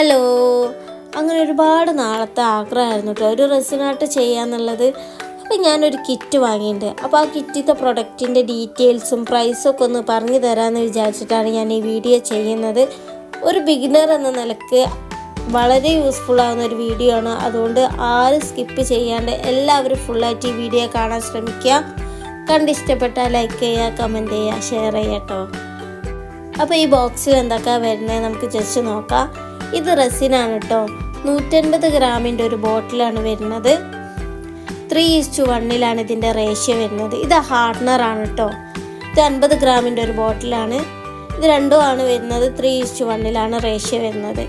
Hello അങ്ങനെ ഒരുപാട് നാളത്തെ ആഗ്രഹമായിരുന്നു കേട്ടോ. ഒരു റെസിനാട്ട് ചെയ്യാന്നുള്ളത്. അപ്പം ഞാനൊരു കിറ്റ് വാങ്ങിയിട്ടുണ്ട്. അപ്പോൾ ആ കിറ്റിത്തെ പ്രൊഡക്റ്റിന്റെ ഡീറ്റെയിൽസും പ്രൈസും ഒക്കെ ഒന്ന് പറഞ്ഞു തരാമെന്ന് വിചാരിച്ചിട്ടാണ് ഞാൻ ഈ വീഡിയോ ചെയ്യുന്നത്. ഒരു ബിഗിനർ എന്ന നിലയ്ക്ക് വളരെ യൂസ്ഫുൾ ആവുന്ന ഒരു വീഡിയോ ആണ്. അതുകൊണ്ട് ആരും സ്കിപ്പ് ചെയ്യാണ്ട് എല്ലാവരും ഫുള്ളായിട്ട് ഈ വീഡിയോ കാണാൻ ശ്രമിക്കുക. കണ്ടിഷ്ടപ്പെട്ടാൽ ലൈക്ക് ചെയ്യുക കമന്റ് ചെയ്യുക ഷെയർ ചെയ്യാം കേട്ടോ. അപ്പോൾ ഈ ബോക്സിൽ എന്തൊക്കെയാണ് വരുന്നത്? നമുക്ക് ജസ്റ്റ് നോക്കാം. ഇത് റെസിനാണ് കേട്ടോ. നൂറ്റൻപത് ഗ്രാമിന്റെ ഒരു ബോട്ടിലാണ് വരുന്നത്. ത്രീ ഇസ്റ്റു വണ്ണിലാണ് ഇതിന്റെ റേഷ്യോ വരുന്നത്. ഇത് ഹാർഡ്നറാണ് കേട്ടോ. ഇത് അൻപത് ഗ്രാമിന്റെ ഒരു ബോട്ടിലാണ്. ഇത് രണ്ടും ആണ് വരുന്നത്. ത്രീ ഇസ്റ്റു വണ്ണിലാണ് റേഷ്യോ വരുന്നത്.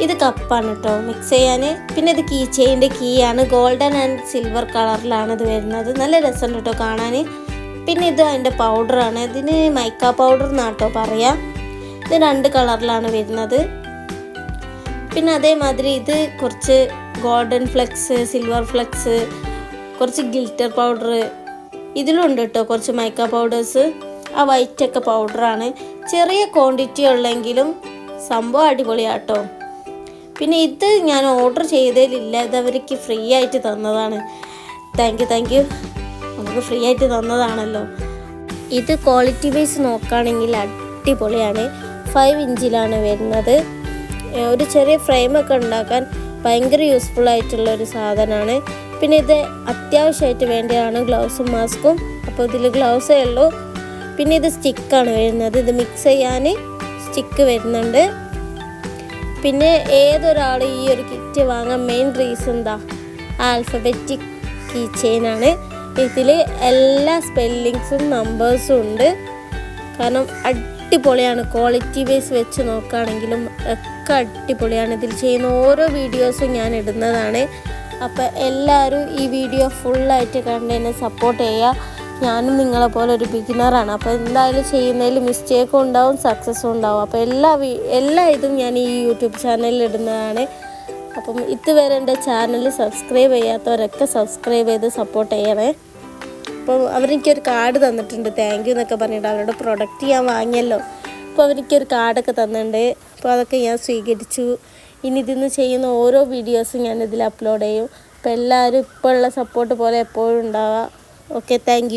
ഇത് കപ്പാണ് കേട്ടോ മിക്സ് ചെയ്യാൻ. പിന്നെ ഇത് കീ ചെയിന്റെ കീ ആണ് ഗോൾഡൻ ആൻഡ് സിൽവർ കളറിലാണ് ഇത് വരുന്നത്. നല്ല രസമുണ്ട് കേട്ടോ കാണാൻ. പിന്നെ ഇത് അതിന്റെ പൗഡറാണ്. ഇതിന് മൈക്ക പൗഡർ എന്നാട്ടോ പറയാം. ഇത് രണ്ട് കളറിലാണ് വരുന്നത്. പിന്നെ അതേമാതിരി ഇത് കുറച്ച് ഗോൾഡൻ ഫ്ലെക്സ് സിൽവർ ഫ്ലെക്സ് കുറച്ച് ഗിൽറ്റർ പൗഡർ ഇതിലുണ്ട് കേട്ടോ കുറച്ച് മൈക്ക പൗഡേഴ്സ്. ആ വൈറ്റൊക്കെ പൗഡറാണ്. ചെറിയ ക്വാണ്ടിറ്റി ഉള്ളെങ്കിലും സംഭവം അടിപൊളിയാട്ടോ പിന്നെ ഇത് ഞാൻ ഓർഡർ ചെയ്തതിലില്ല. ഇത് അവർക്ക് ഫ്രീ ആയിട്ട് തന്നതാണ്. താങ്ക് യു താങ്ക് യു നമുക്ക് ഫ്രീ ആയിട്ട് തന്നതാണല്ലോ. ഇത് ക്വാളിറ്റി വൈസ് നോക്കുകയാണെങ്കിൽ അടിപൊളിയാണ്. ഫൈവ് ഇഞ്ചിലാണ് വരുന്നത്. ഒരു ചെറിയ ഫ്രെയിമൊക്കെ ഉണ്ടാക്കാൻ ഭയങ്കര യൂസ്ഫുൾ ആയിട്ടുള്ള ഒരു സാധനമാണ്. പിന്നെ ഇത് അത്യാവശ്യമായിട്ട് വേണ്ടതാണ് ഗ്ലൗസും മാസ്കും അപ്പോൾ ഇതിൽ ഗ്ലൗസേ ഉള്ളൂ. പിന്നെ ഇത് സ്റ്റിക്കാണ് വരുന്നത്. ഇത് മിക്സ് ചെയ്യാൻ സ്റ്റിക്ക് വരുന്നുണ്ട്. പിന്നെ ഏതൊരാൾ ഈ ഒരു കിറ്റ് വാങ്ങാൻ മെയിൻ റീസൺ എന്താ? ആൽഫബറ്റിക് കീ ചെയിനാണ് ഇതിൽ എല്ലാ സ്പെല്ലിങ്സും നമ്പേഴ്സും ഉണ്ട്. കാരണം അടിപൊളിയാണ്. ക്വാളിറ്റി ബേസ് വെച്ച് നോക്കുകയാണെങ്കിലും ഒക്കെ അടിപൊളിയാണ്. ഇതിൽ ചെയ്യുന്ന ഓരോ വീഡിയോസും ഞാൻ ഇടുന്നതാണ്. അപ്പോൾ എല്ലാവരും ഈ വീഡിയോ ഫുള്ളായിട്ട് കണ്ട് എന്നെ സപ്പോർട്ട് ചെയ്യുക. ഞാനും നിങ്ങളെ പോലെ ഒരു ബിഗിനറാണ് അപ്പോൾ എന്തായാലും ചെയ്യുന്നതിൽ മിസ്റ്റേക്കും ഉണ്ടാവും സക്സസ്സും ഉണ്ടാവും. അപ്പോൾ എല്ലാ എല്ലാ ഇതും ഞാൻ ഈ യൂട്യൂബ് ചാനലിൽ ഇടുന്നതാണ്. അപ്പം ഇതുവരെ എന്റെ ചാനൽ സബ്സ്ക്രൈബ് ചെയ്യാത്തവരൊക്കെ സബ്സ്ക്രൈബ് ചെയ്ത് സപ്പോർട്ട് ചെയ്യണേ. അപ്പോൾ അവരെനിക്കൊരു കാർഡ് തന്നിട്ടുണ്ട്. താങ്ക് യു എന്നൊക്കെ പറഞ്ഞിട്ട് അവരുടെ പ്രൊഡക്റ്റ് ഞാൻ വാങ്ങിയല്ലോ. അപ്പോൾ അവരെനിക്കൊരു കാർഡൊക്കെ തന്നിട്ടുണ്ട്. അപ്പോൾ അതൊക്കെ ഞാൻ സ്വീകരിച്ചു. ഇനി ഇതിന്ന് ചെയ്യുന്ന ഓരോ വീഡിയോസും ഞാൻ ഇതിൽ അപ്ലോഡ് ചെയ്യും. അപ്പോൾ എല്ലാവരും ഇപ്പോഴുള്ള സപ്പോർട്ട് പോലെ എപ്പോഴും ഉണ്ടാവുക. Okay thank